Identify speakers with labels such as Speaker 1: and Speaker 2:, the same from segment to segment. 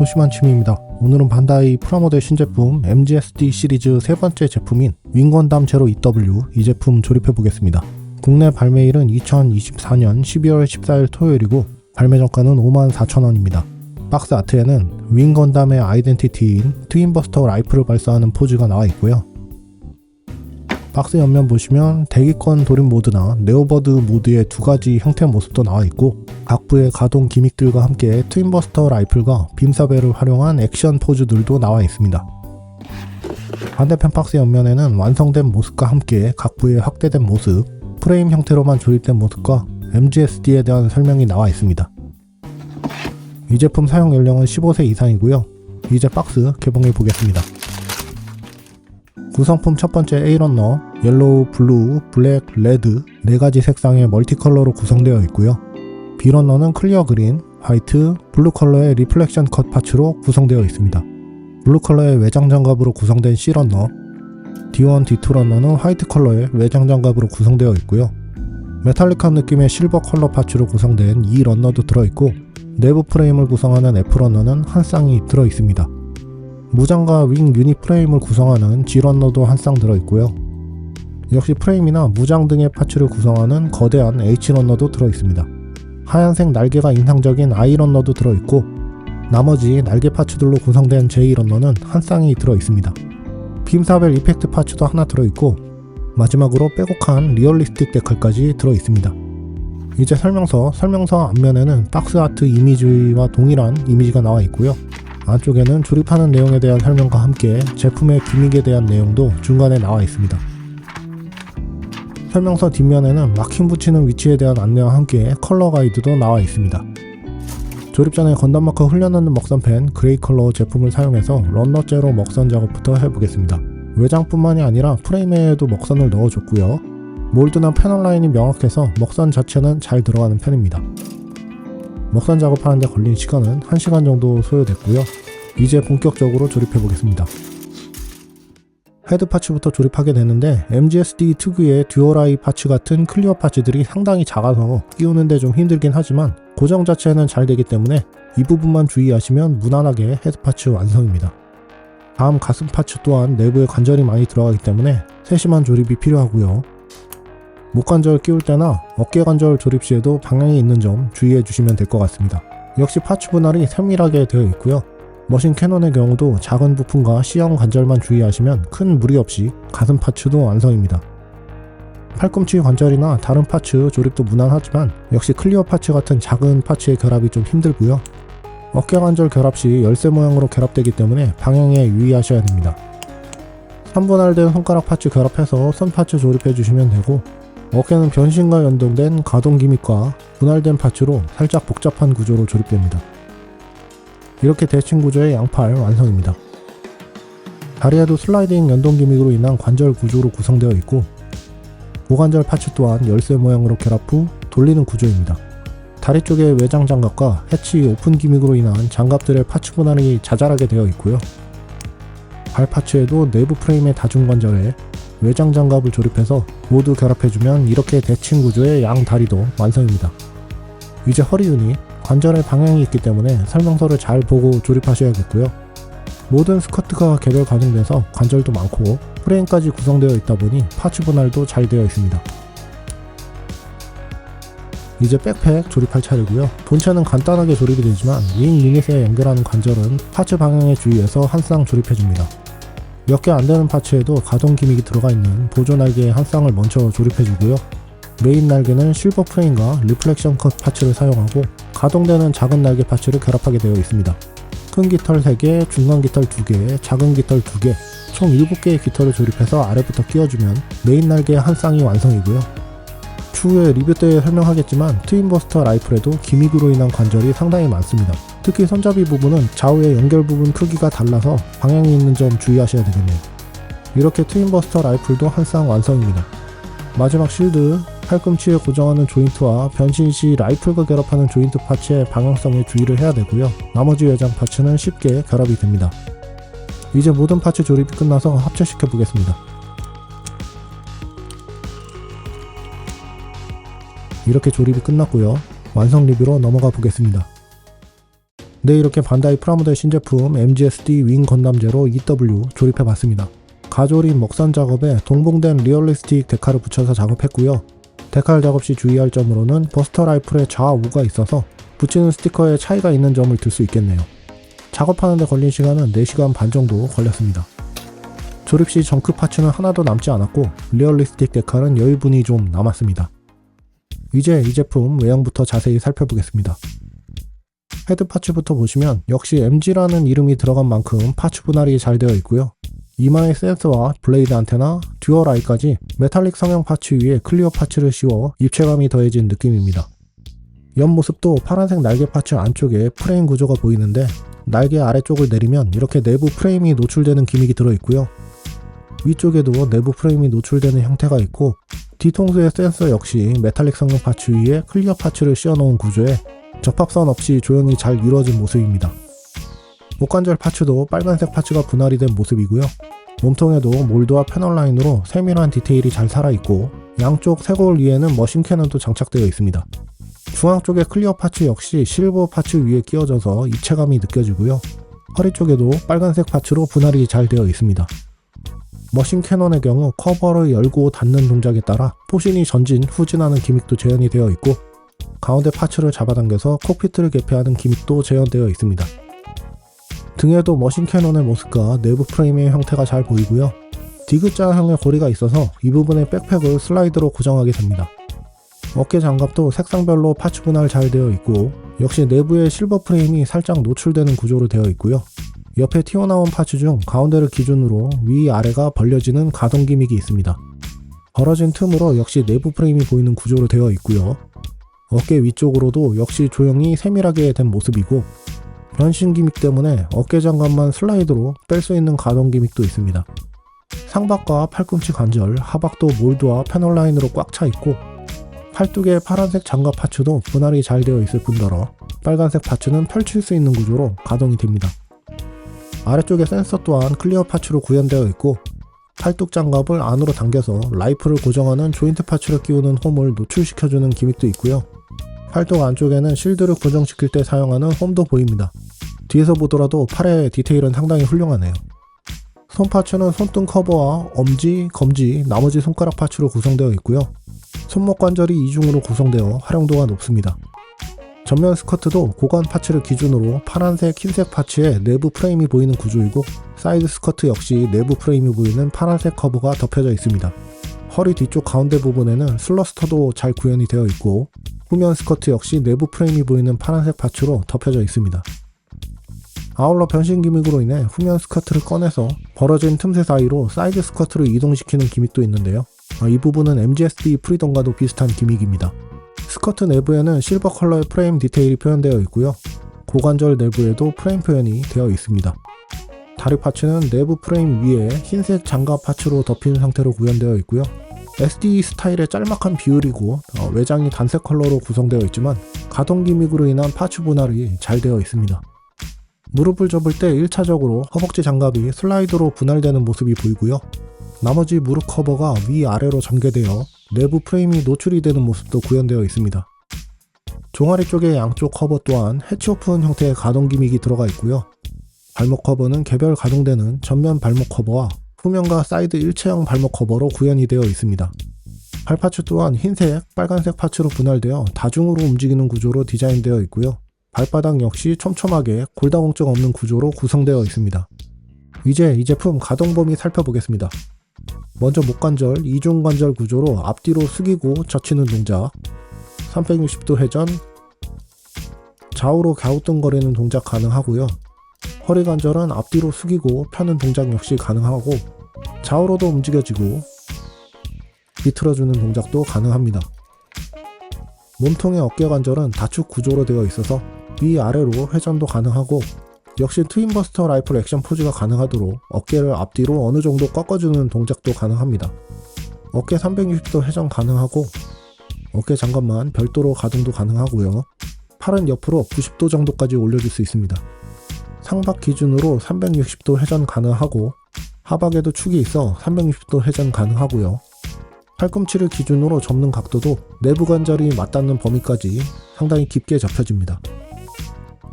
Speaker 1: 소심한 취미입니다. 오늘은 반다이 프라모델 신제품 MGSD 시리즈 세 번째 제품인 윙건담 제로 EW 이 제품 조립해 보겠습니다. 국내 발매일은 2024년 12월 14일 토요일이고 발매 정가는 54,000원입니다. 박스 아트에는 윙건담의 아이덴티티인 트윈버스터 라이프를 발사하는 포즈가 나와 있고요 박스 옆면 보시면 대기권 돌입 모드나 네오버드 모드의 두 가지 형태 모습도 나와 있고 각 부의 가동 기믹들과 함께 트윈버스터 라이플과 빔사벨을 활용한 액션 포즈들도 나와 있습니다. 반대편 박스 옆면에는 완성된 모습과 함께 각 부의 확대된 모습, 프레임 형태로만 조립된 모습과 MGSD에 대한 설명이 나와 있습니다. 이 제품 사용 연령은 15세 이상이고요. 이제 박스 개봉해 보겠습니다. 구성품 첫 번째 A런너, 옐로우, 블루, 블랙, 레드 네 가지 색상의 멀티컬러로 구성되어 있고요. B런너는 클리어 그린, 화이트, 블루 컬러의 리플렉션 컷 파츠로 구성되어 있습니다. 블루 컬러의 외장 장갑으로 구성된 C런너, D1, D2 런너는 화이트 컬러의 외장 장갑으로 구성되어 있고요. 메탈릭한 느낌의 실버 컬러 파츠로 구성된 E 런너도 들어있고 내부 프레임을 구성하는 F 런너는 한 쌍이 들어 있습니다. 무장과 윙 유닛 프레임을 구성하는 G런너도 한 쌍 들어있고요. 역시 프레임이나 무장 등의 파츠를 구성하는 거대한 H런너도 들어있습니다. 하얀색 날개가 인상적인 I런너도 들어있고 나머지 날개 파츠들로 구성된 J런너는 한 쌍이 들어있습니다. 빔사벨 이펙트 파츠도 하나 들어있고 마지막으로 빼곡한 리얼리스틱 데칼까지 들어있습니다. 이제 설명서, 설명서 앞면에는 박스 아트 이미지와 동일한 이미지가 나와 있고요. 안쪽에는 조립하는 내용에 대한 설명과 함께 제품의 기믹에 대한 내용도 중간에 나와 있습니다. 설명서 뒷면에는 마킹 붙이는 위치에 대한 안내와 함께 컬러 가이드도 나와 있습니다. 조립 전에 건담 마커 흘려넣는 먹선펜 그레이 컬러 제품을 사용해서 런너제로 먹선 작업부터 해보겠습니다. 외장뿐만이 아니라 프레임에도 먹선을 넣어줬고요. 몰드나 패널 라인이 명확해서 먹선 자체는 잘 들어가는 편입니다. 먹선 작업하는데 걸린 시간은 1시간 정도 소요됐고요. 이제 본격적으로 조립해 보겠습니다. 헤드 파츠부터 조립하게 되는데 MGSD 특유의 듀얼아이 파츠 같은 클리어 파츠들이 상당히 작아서 끼우는데 좀 힘들긴 하지만 고정 자체는 잘 되기 때문에 이 부분만 주의하시면 무난하게 헤드 파츠 완성입니다. 다음 가슴 파츠 또한 내부에 관절이 많이 들어가기 때문에 세심한 조립이 필요하고요. 목관절 끼울 때나 어깨 관절 조립 시에도 방향이 있는 점 주의해 주시면 될 것 같습니다. 역시 파츠 분할이 세밀하게 되어 있고요. 머신 캐논의 경우도 작은 부품과 C형 관절만 주의하시면 큰 무리 없이 가슴 파츠도 완성입니다. 팔꿈치 관절이나 다른 파츠 조립도 무난하지만 역시 클리어 파츠 같은 작은 파츠의 결합이 좀 힘들고요. 어깨 관절 결합 시 열쇠 모양으로 결합되기 때문에 방향에 유의하셔야 됩니다. 3분할된 손가락 파츠 결합해서 선 파츠 조립해 주시면 되고 어깨는 변신과 연동된 가동 기믹과 분할된 파츠로 살짝 복잡한 구조로 조립됩니다. 이렇게 대칭 구조의 양팔 완성입니다. 다리에도 슬라이딩 연동 기믹으로 인한 관절 구조로 구성되어 있고 고관절 파츠 또한 열쇠 모양으로 결합 후 돌리는 구조입니다. 다리 쪽에 외장 장갑과 해치 오픈 기믹으로 인한 장갑들의 파츠 분할이 자잘하게 되어 있고요. 발 파츠에도 내부 프레임의 다중 관절에 외장 장갑을 조립해서 모두 결합해주면 이렇게 대칭 구조의 양 다리도 완성입니다. 이제 허리 유닛, 관절의 방향이 있기 때문에 설명서를 잘 보고 조립하셔야겠고요. 모든 스커트가 개별 가능돼서 관절도 많고 프레임까지 구성되어 있다 보니 파츠 분할도 잘 되어 있습니다. 이제 백팩 조립할 차례고요. 본체는 간단하게 조립이 되지만 윙 유닛에 연결하는 관절은 파츠 방향에 주의해서 한 쌍 조립해줍니다. 몇 개 안 되는 파츠에도 가동 기믹이 들어가 있는 보조 날개 한 쌍을 먼저 조립해주고요. 메인 날개는 실버 프레임과 리플렉션 컷 파츠를 사용하고 가동되는 작은 날개 파츠를 결합하게 되어 있습니다. 큰 깃털 3개, 중간 깃털 2개, 작은 깃털 2개, 총 7개의 깃털을 조립해서 아래부터 끼워주면 메인 날개 한 쌍이 완성이고요. 추후에 리뷰 때 설명하겠지만 트윈버스터 라이플에도 기믹으로 인한 관절이 상당히 많습니다. 특히 손잡이 부분은 좌우의 연결 부분 크기가 달라서 방향이 있는 점 주의하셔야 되겠네요. 이렇게 트윈버스터 라이플도 한 쌍 완성입니다. 마지막 실드, 팔꿈치에 고정하는 조인트와 변신 시 라이플과 결합하는 조인트 파츠의 방향성에 주의를 해야 되고요. 나머지 외장 파츠는 쉽게 결합이 됩니다. 이제 모든 파츠 조립이 끝나서 합체시켜 보겠습니다. 이렇게 조립이 끝났고요. 완성 리뷰로 넘어가 보겠습니다. 네 이렇게 반다이 프라모델 신제품 MGSD 윙 건담제로 EW 조립해봤습니다. 가조린 먹선 작업에 동봉된 리얼리스틱 데칼을 붙여서 작업했고요. 데칼 작업 시 주의할 점으로는 버스터 라이플에 좌우가 있어서 붙이는 스티커에 차이가 있는 점을 들 수 있겠네요. 작업하는데 걸린 시간은 4시간 반 정도 걸렸습니다. 조립 시 정크 파츠는 하나도 남지 않았고 리얼리스틱 데칼은 여유분이 좀 남았습니다. 이제 이 제품 외형부터 자세히 살펴보겠습니다. 헤드 파츠부터 보시면 역시 MG라는 이름이 들어간 만큼 파츠 분할이 잘 되어 있고요. 이마의 센서와 블레이드 안테나, 듀얼 아이까지 메탈릭 성형 파츠 위에 클리어 파츠를 씌워 입체감이 더해진 느낌입니다. 옆모습도 파란색 날개 파츠 안쪽에 프레임 구조가 보이는데 날개 아래쪽을 내리면 이렇게 내부 프레임이 노출되는 기믹이 들어있고요. 위쪽에도 내부 프레임이 노출되는 형태가 있고 뒤통수의 센서 역시 메탈릭 성형 파츠 위에 클리어 파츠를 씌워놓은 구조에 접합선 없이 조형이 잘 이루어진 모습입니다. 목관절 파츠도 빨간색 파츠가 분할이 된 모습이고요. 몸통에도 몰드와 패널 라인으로 세밀한 디테일이 잘 살아있고 양쪽 쇄골 위에는 머신 캐논도 장착되어 있습니다. 중앙 쪽의 클리어 파츠 역시 실버 파츠 위에 끼워져서 입체감이 느껴지고요. 허리 쪽에도 빨간색 파츠로 분할이 잘 되어 있습니다. 머신 캐논의 경우 커버를 열고 닫는 동작에 따라 포신이 전진, 후진하는 기믹도 재현이 되어 있고 가운데 파츠를 잡아당겨서 콕피트를 개폐하는 기믹도 재현되어 있습니다. 등에도 머신 캐논의 모습과 내부 프레임의 형태가 잘 보이고요. 디귿자형의 고리가 있어서 이 부분에 백팩을 슬라이드로 고정하게 됩니다. 어깨 장갑도 색상별로 파츠 분할 잘 되어 있고 역시 내부의 실버 프레임이 살짝 노출되는 구조로 되어 있고요. 옆에 튀어나온 파츠 중 가운데를 기준으로 위 아래가 벌려지는 가동 기믹이 있습니다. 벌어진 틈으로 역시 내부 프레임이 보이는 구조로 되어 있고요. 어깨 위쪽으로도 역시 조형이 세밀하게 된 모습이고 변신 기믹 때문에 어깨 장갑만 슬라이드로 뺄 수 있는 가동 기믹도 있습니다. 상박과 팔꿈치 관절, 하박도 몰드와 패널 라인으로 꽉 차 있고 팔뚝의 파란색 장갑 파츠도 분할이 잘 되어 있을 뿐더러 빨간색 파츠는 펼칠 수 있는 구조로 가동이 됩니다. 아래쪽에 센서 또한 클리어 파츠로 구현되어 있고 팔뚝 장갑을 안으로 당겨서 라이프를 고정하는 조인트 파츠를 끼우는 홈을 노출시켜주는 기믹도 있고요. 팔뚝 안쪽에는 실드를 고정시킬 때 사용하는 홈도 보입니다. 뒤에서 보더라도 팔의 디테일은 상당히 훌륭하네요. 손 파츠는 손등 커버와 엄지, 검지, 나머지 손가락 파츠로 구성되어 있고요. 손목 관절이 이중으로 구성되어 활용도가 높습니다. 전면 스커트도 고관 파츠를 기준으로 파란색, 흰색 파츠에 내부 프레임이 보이는 구조이고 사이드 스커트 역시 내부 프레임이 보이는 파란색 커버가 덮여져 있습니다. 허리 뒤쪽 가운데 부분에는 슬러스터도 잘 구현이 되어 있고 후면 스커트 역시 내부 프레임이 보이는 파란색 파츠로 덮여져 있습니다. 아울러 변신 기믹으로 인해 후면 스커트를 꺼내서 벌어진 틈새 사이로 사이드 스커트를 이동시키는 기믹도 있는데요. 아, 이 부분은 MGSD 프리덤과도 비슷한 기믹입니다. 스커트 내부에는 실버 컬러의 프레임 디테일이 표현되어 있고요. 고관절 내부에도 프레임 표현이 되어 있습니다. 다리 파츠는 내부 프레임 위에 흰색 장갑 파츠로 덮인 상태로 구현되어 있고요. SD 스타일의 짤막한 비율이고 어, 외장이 단색 컬러로 구성되어 있지만 가동 기믹으로 인한 파츠 분할이 잘 되어 있습니다. 무릎을 접을 때 1차적으로 허벅지 장갑이 슬라이드로 분할되는 모습이 보이고요. 나머지 무릎 커버가 위아래로 전개되어 내부 프레임이 노출이 되는 모습도 구현되어 있습니다. 종아리 쪽의 양쪽 커버 또한 해치 오픈 형태의 가동 기믹이 들어가 있고요. 발목 커버는 개별 가동되는 전면 발목 커버와 후면과 사이드 일체형 발목 커버로 구현이 되어 있습니다. 발 파츠 또한 흰색, 빨간색 파츠로 분할되어 다중으로 움직이는 구조로 디자인되어 있고요. 발바닥 역시 촘촘하게 골다공증 없는 구조로 구성되어 있습니다. 이제 이 제품 가동 범위 살펴보겠습니다. 먼저 목관절, 이중관절 구조로 앞뒤로 숙이고 젖히는 동작, 360도 회전, 좌우로 갸우뚱거리는 동작 가능하고요. 허리 관절은 앞뒤로 숙이고 펴는 동작 역시 가능하고 좌우로도 움직여지고 비틀어주는 동작도 가능합니다. 몸통의 어깨 관절은 다축 구조로 되어 있어서 위아래로 회전도 가능하고 역시 트윈버스터 라이플 액션 포즈가 가능하도록 어깨를 앞뒤로 어느 정도 꺾어주는 동작도 가능합니다. 어깨 360도 회전 가능하고 어깨 장갑만 별도로 가동도 가능하고요. 팔은 옆으로 90도 정도까지 올려줄 수 있습니다. 상박 기준으로 360도 회전 가능하고 하박에도 축이 있어 360도 회전 가능하고요. 팔꿈치를 기준으로 접는 각도도 내부 관절이 맞닿는 범위까지 상당히 깊게 접혀집니다.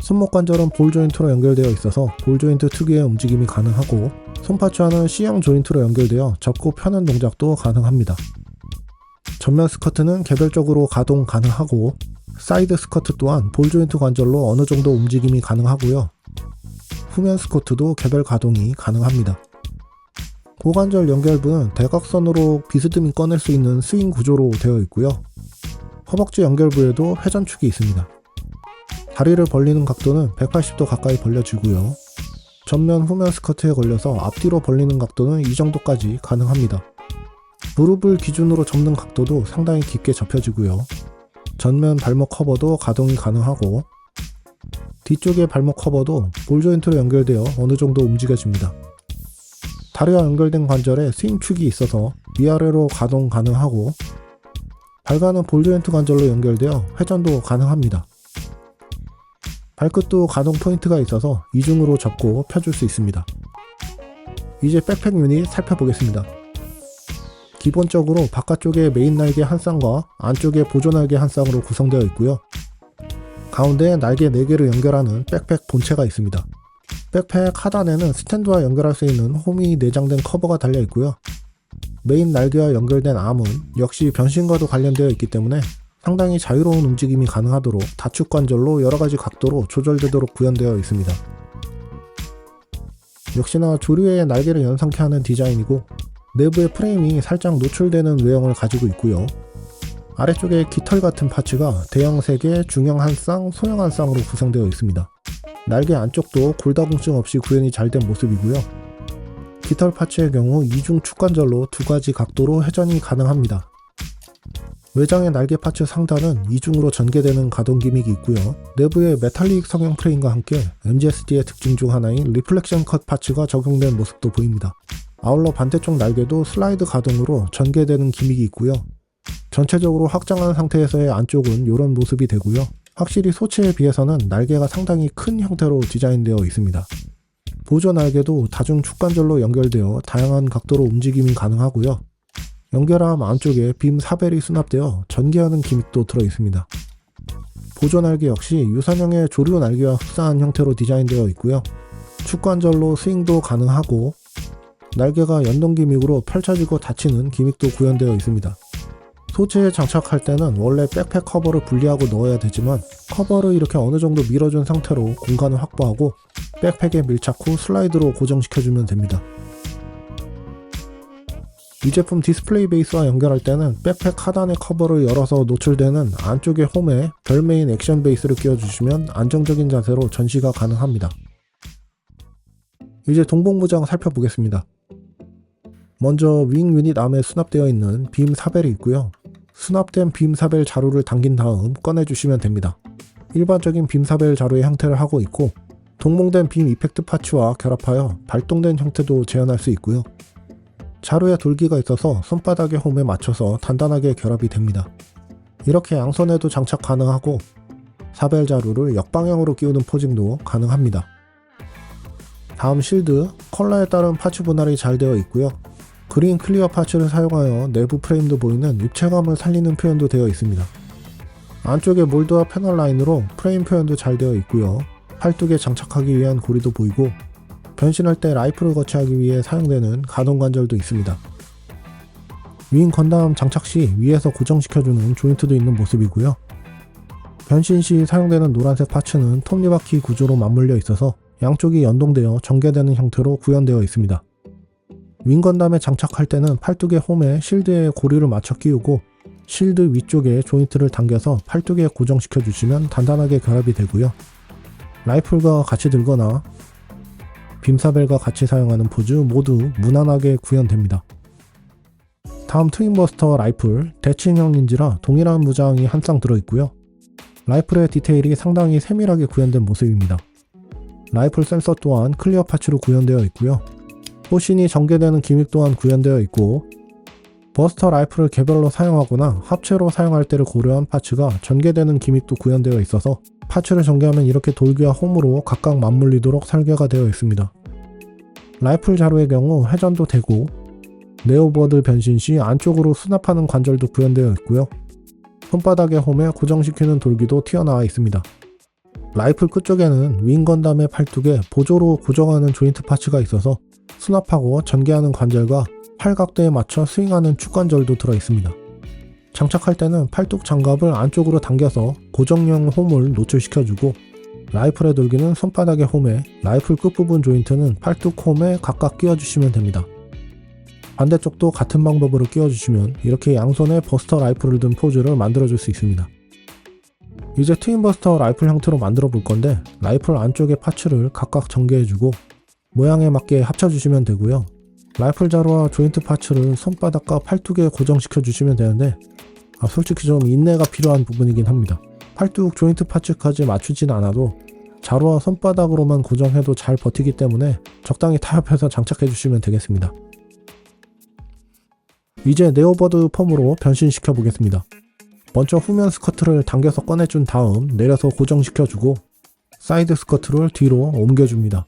Speaker 1: 손목 관절은 볼 조인트로 연결되어 있어서 볼 조인트 특유의 움직임이 가능하고 손파츠와는 C형 조인트로 연결되어 접고 펴는 동작도 가능합니다. 전면 스커트는 개별적으로 가동 가능하고 사이드 스커트 또한 볼 조인트 관절로 어느 정도 움직임이 가능하고요. 후면 스커트도 개별 가동이 가능합니다. 고관절 연결부는 대각선으로 비스듬히 꺼낼 수 있는 스윙 구조로 되어 있고요. 허벅지 연결부에도 회전축이 있습니다. 다리를 벌리는 각도는 180도 가까이 벌려지고요. 전면 후면 스커트에 걸려서 앞뒤로 벌리는 각도는 이 정도까지 가능합니다. 무릎을 기준으로 접는 각도도 상당히 깊게 접혀지고요. 전면 발목 커버도 가동이 가능하고 뒤쪽의 발목 커버도 볼 조인트로 연결되어 어느 정도 움직여집니다. 다리와 연결된 관절에 스윙 축이 있어서 위아래로 가동 가능하고 발가는 볼 조인트 관절로 연결되어 회전도 가능합니다. 발끝도 가동 포인트가 있어서 이중으로 접고 펴줄 수 있습니다. 이제 백팩 유닛 살펴보겠습니다. 기본적으로 바깥쪽에 메인 날개 한 쌍과 안쪽에 보조 날개 한 쌍으로 구성되어 있고요. 가운데에 날개 4개를 연결하는 백팩 본체가 있습니다. 백팩 하단에는 스탠드와 연결할 수 있는 홈이 내장된 커버가 달려 있고요. 메인 날개와 연결된 암은 역시 변신과도 관련되어 있기 때문에 상당히 자유로운 움직임이 가능하도록 다축 관절로 여러 가지 각도로 조절되도록 구현되어 있습니다. 역시나 조류의 날개를 연상케 하는 디자인이고 내부의 프레임이 살짝 노출되는 외형을 가지고 있고요. 아래쪽에 깃털 같은 파츠가 대형 3개, 중형 1쌍, 소형 1쌍으로 구성되어 있습니다. 날개 안쪽도 골다공증 없이 구현이 잘 된 모습이고요. 깃털 파츠의 경우 이중 축관절로 두 가지 각도로 회전이 가능합니다. 외장의 날개 파츠 상단은 이중으로 전개되는 가동 기믹이 있고요. 내부에 메탈릭 성형 프레임과 함께 MGSD의 특징 중 하나인 리플렉션 컷 파츠가 적용된 모습도 보입니다. 아울러 반대쪽 날개도 슬라이드 가동으로 전개되는 기믹이 있고요. 전체적으로 확장한 상태에서의 안쪽은 이런 모습이 되고요. 확실히 소체에 비해서는 날개가 상당히 큰 형태로 디자인되어 있습니다. 보조 날개도 다중 축관절로 연결되어 다양한 각도로 움직임이 가능하고요. 연결함 안쪽에 빔 사벨이 수납되어 전개하는 기믹도 들어 있습니다. 보조 날개 역시 유선형의 조류 날개와 흡사한 형태로 디자인되어 있고요. 축관절로 스윙도 가능하고 날개가 연동 기믹으로 펼쳐지고 닫히는 기믹도 구현되어 있습니다. 소체에 장착할 때는 원래 백팩 커버를 분리하고 넣어야 되지만 커버를 이렇게 어느 정도 밀어준 상태로 공간을 확보하고 백팩에 밀착 후 슬라이드로 고정시켜주면 됩니다. 이 제품 디스플레이 베이스와 연결할 때는 백팩 하단의 커버를 열어서 노출되는 안쪽의 홈에 별메인 액션 베이스를 끼워주시면 안정적인 자세로 전시가 가능합니다. 이제 동봉부장 살펴보겠습니다. 먼저 윙 유닛 암에 수납되어 있는 빔 사벨이 있고요. 수납된 빔 사벨 자루를 당긴 다음 꺼내주시면 됩니다. 일반적인 빔 사벨 자루의 형태를 하고 있고 동봉된 빔 이펙트 파츠와 결합하여 발동된 형태도 재현할 수 있고요. 자루에 돌기가 있어서 손바닥의 홈에 맞춰서 단단하게 결합이 됩니다. 이렇게 양손에도 장착 가능하고 사벨 자루를 역방향으로 끼우는 포징도 가능합니다. 다음 실드, 컬러에 따른 파츠 분할이 잘 되어 있고요. 그린 클리어 파츠를 사용하여 내부 프레임도 보이는 입체감을 살리는 표현도 되어 있습니다. 안쪽에 몰드와 패널 라인으로 프레임 표현도 잘 되어 있고요. 팔뚝에 장착하기 위한 고리도 보이고 변신할 때 라이프를 거치하기 위해 사용되는 가동 관절도 있습니다. 윙 건담 장착 시 위에서 고정시켜주는 조인트도 있는 모습이고요. 변신 시 사용되는 노란색 파츠는 톱니바퀴 구조로 맞물려 있어서 양쪽이 연동되어 전개되는 형태로 구현되어 있습니다. 윙 건담에 장착할 때는 팔뚝의 홈에 실드에 고리를 맞춰 끼우고 실드 위쪽에 조인트를 당겨서 팔뚝에 고정시켜 주시면 단단하게 결합이 되고요. 라이플과 같이 들거나 빔사벨과 같이 사용하는 포즈 모두 무난하게 구현됩니다. 다음 트윈버스터 라이플 대칭형인지라 동일한 무장이 한 쌍 들어있고요. 라이플의 디테일이 상당히 세밀하게 구현된 모습입니다. 라이플 센서 또한 클리어 파츠로 구현되어 있고요. 포신이 전개되는 기믹 또한 구현되어 있고 버스터 라이플을 개별로 사용하거나 합체로 사용할 때를 고려한 파츠가 전개되는 기믹도 구현되어 있어서 파츠를 전개하면 이렇게 돌기와 홈으로 각각 맞물리도록 설계가 되어 있습니다. 라이플 자루의 경우 회전도 되고 네오버드 변신 시 안쪽으로 수납하는 관절도 구현되어 있고요. 손바닥의 홈에 고정시키는 돌기도 튀어나와 있습니다. 라이플 끝쪽에는 윙 건담의 팔뚝에 보조로 고정하는 조인트 파츠가 있어서 수납하고 전개하는 관절과 팔각대에 맞춰 스윙하는 축관절도 들어 있습니다. 장착할 때는 팔뚝 장갑을 안쪽으로 당겨서 고정형 홈을 노출시켜주고 라이플의 돌기는 손바닥의 홈에 라이플 끝부분 조인트는 팔뚝 홈에 각각 끼워주시면 됩니다. 반대쪽도 같은 방법으로 끼워주시면 이렇게 양손에 버스터 라이플을 든 포즈를 만들어줄 수 있습니다. 이제 트윈버스터 라이플 형태로 만들어 볼 건데 라이플 안쪽의 파츠를 각각 전개해주고 모양에 맞게 합쳐주시면 되고요. 라이플 자루와 조인트 파츠를 손바닥과 팔뚝에 고정시켜 주시면 되는데 아, 솔직히 좀 인내가 필요한 부분이긴 합니다. 팔뚝 조인트 파츠까지 맞추진 않아도 자루와 손바닥으로만 고정해도 잘 버티기 때문에 적당히 타협해서 장착해 주시면 되겠습니다. 이제 네오버드 펌으로 변신시켜 보겠습니다. 먼저 후면 스커트를 당겨서 꺼내준 다음 내려서 고정시켜주고 사이드 스커트를 뒤로 옮겨줍니다.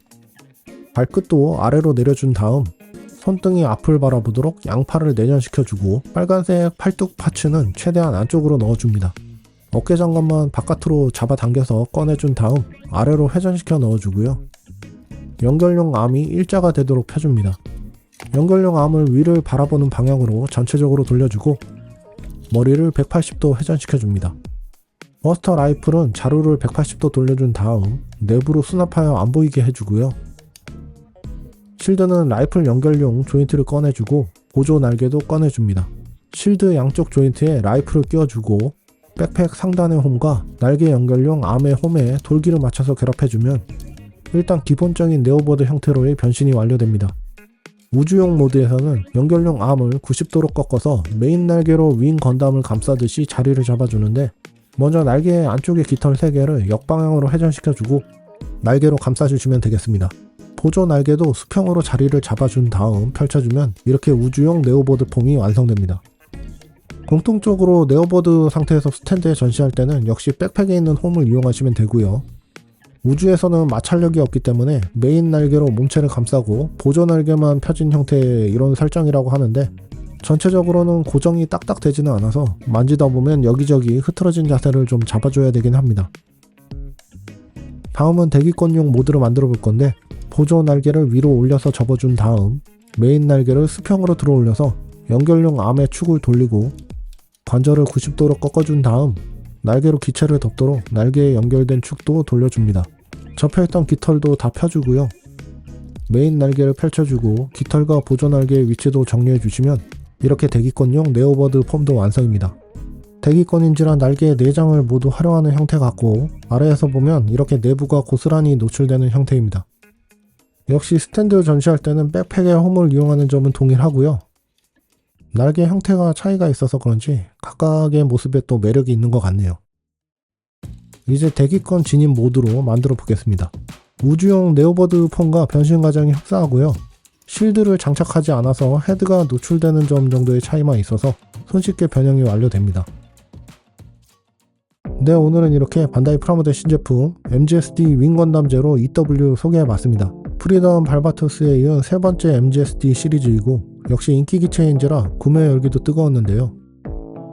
Speaker 1: 발끝도 아래로 내려준 다음 손등이 앞을 바라보도록 양팔을 내전시켜주고 빨간색 팔뚝 파츠는 최대한 안쪽으로 넣어줍니다. 어깨 장갑만 바깥으로 잡아당겨서 꺼내준 다음 아래로 회전시켜 넣어주고요. 연결용 암이 일자가 되도록 펴줍니다. 연결용 암을 위를 바라보는 방향으로 전체적으로 돌려주고 머리를 180도 회전시켜줍니다. 버스터 라이플은 자루를 180도 돌려준 다음 내부로 수납하여 안 보이게 해주고요. 실드는 라이플 연결용 조인트를 꺼내주고 보조 날개도 꺼내줍니다. 실드 양쪽 조인트에 라이플을 끼워주고 백팩 상단의 홈과 날개 연결용 암의 홈에 돌기를 맞춰서 결합해주면 일단 기본적인 네오보드 형태로의 변신이 완료됩니다. 우주용 모드에서는 연결용 암을 90도로 꺾어서 메인 날개로 윙 건담을 감싸듯이 자리를 잡아주는데 먼저 날개의 안쪽의 깃털 3개를 역방향으로 회전시켜주고 날개로 감싸주시면 되겠습니다. 보조 날개도 수평으로 자리를 잡아준 다음 펼쳐주면 이렇게 우주용 네오보드 폼이 완성됩니다. 공통적으로 네오보드 상태에서 스탠드에 전시할 때는 역시 백팩에 있는 홈을 이용하시면 되고요. 우주에서는 마찰력이 없기 때문에 메인 날개로 몸체를 감싸고 보조 날개만 펴진 형태의 이런 설정이라고 하는데 전체적으로는 고정이 딱딱 되지는 않아서 만지다 보면 여기저기 흐트러진 자세를 좀 잡아줘야 되긴 합니다. 다음은 대기권용 모드를 만들어 볼 건데 보조 날개를 위로 올려서 접어준 다음 메인 날개를 수평으로 들어 올려서 연결용 암의 축을 돌리고 관절을 90도로 꺾어준 다음 날개로 기체를 덮도록 날개에 연결된 축도 돌려줍니다. 접혀있던 깃털도 다 펴주고요. 메인 날개를 펼쳐주고 깃털과 보조 날개의 위치도 정리해주시면 이렇게 대기권용 네오버드 폼도 완성입니다. 대기권인지라 날개의 내장을 모두 활용하는 형태 같고 아래에서 보면 이렇게 내부가 고스란히 노출되는 형태입니다. 역시 스탠드 전시할 때는 백팩의 홈을 이용하는 점은 동일하고요. 날개 형태가 차이가 있어서 그런지 각각의 모습에 또 매력이 있는 것 같네요. 이제 대기권 진입 모드로 만들어 보겠습니다. 우주용 네오버드 폰과 변신 과정이 흡사하고요. 실드를 장착하지 않아서 헤드가 노출되는 점 정도의 차이만 있어서 손쉽게 변형이 완료됩니다. 네, 오늘은 이렇게 반다이 프라모델 신제품 MGSD 윙건담 제로 EW 소개해봤습니다. 프리덤 발바토스에 이은 세 번째 MGSD 시리즈이고 역시 인기 기체인지라 구매 열기도 뜨거웠는데요.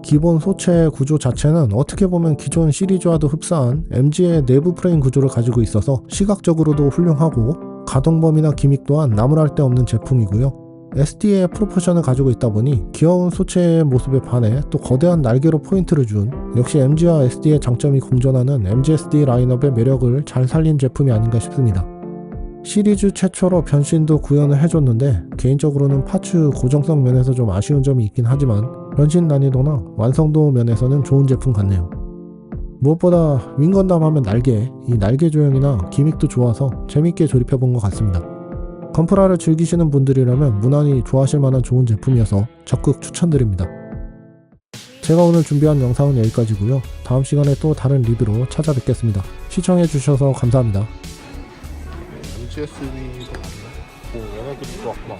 Speaker 1: 기본 소체 구조 자체는 어떻게 보면 기존 시리즈와도 흡사한 MG의 내부 프레임 구조를 가지고 있어서 시각적으로도 훌륭하고 가동 범위나 기믹 또한 나무랄 데 없는 제품이고요. SD의 프로포션을 가지고 있다 보니 귀여운 소체의 모습에 반해 또 거대한 날개로 포인트를 준 역시 MG와 SD의 장점이 공존하는 MGSD 라인업의 매력을 잘 살린 제품이 아닌가 싶습니다. 시리즈 최초로 변신도 구현을 해줬는데 개인적으로는 파츠 고정성 면에서 좀 아쉬운 점이 있긴 하지만 변신 난이도나 완성도 면에서는 좋은 제품 같네요. 무엇보다 윙건담 하면 날개, 이 날개 조형이나 기믹도 좋아서 재밌게 조립해 본 것 같습니다. 건프라를 즐기시는 분들이라면 무난히 좋아하실 만한 좋은 제품이어서 적극 추천드립니다. 제가 오늘 준비한 영상은 여기까지고요. 다음 시간에 또 다른 리뷰로 찾아뵙겠습니다. 시청해주셔서 감사합니다.
Speaker 2: MGSV도 맞나? 오 얘네들이 좋았구나